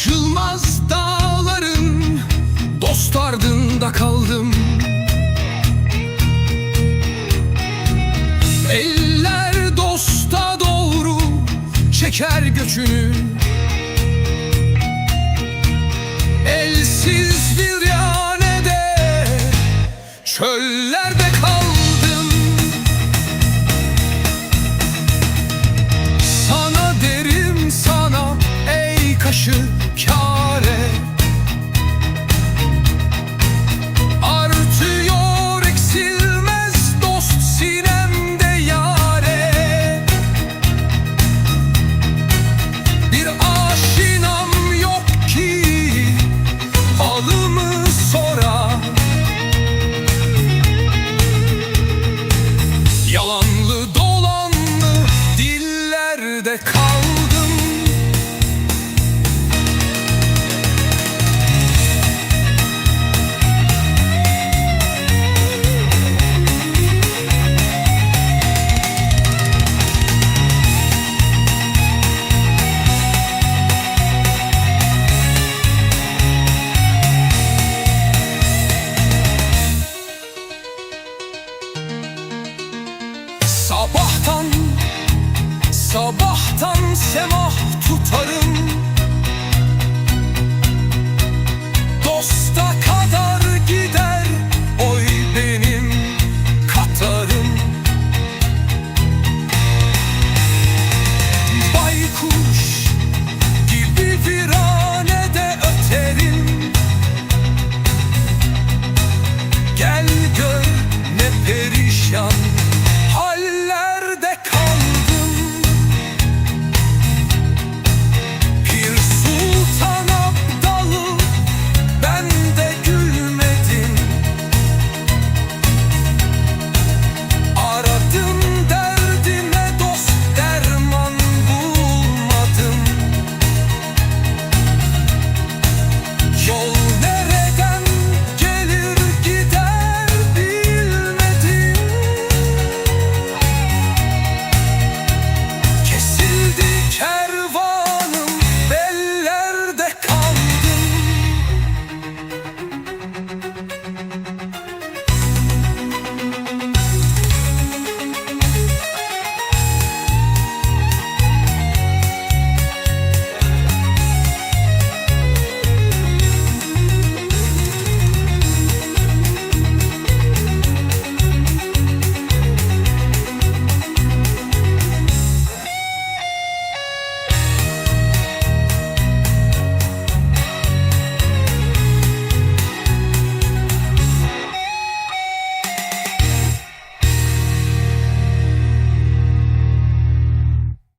Aşılmaz dağların Dost ardında kaldım. Eller dosta doğru Çeker göçünü. Elsiz bir yanede Çöllerde kal Blue moon. Sabahtan Sabahtan semah tutarım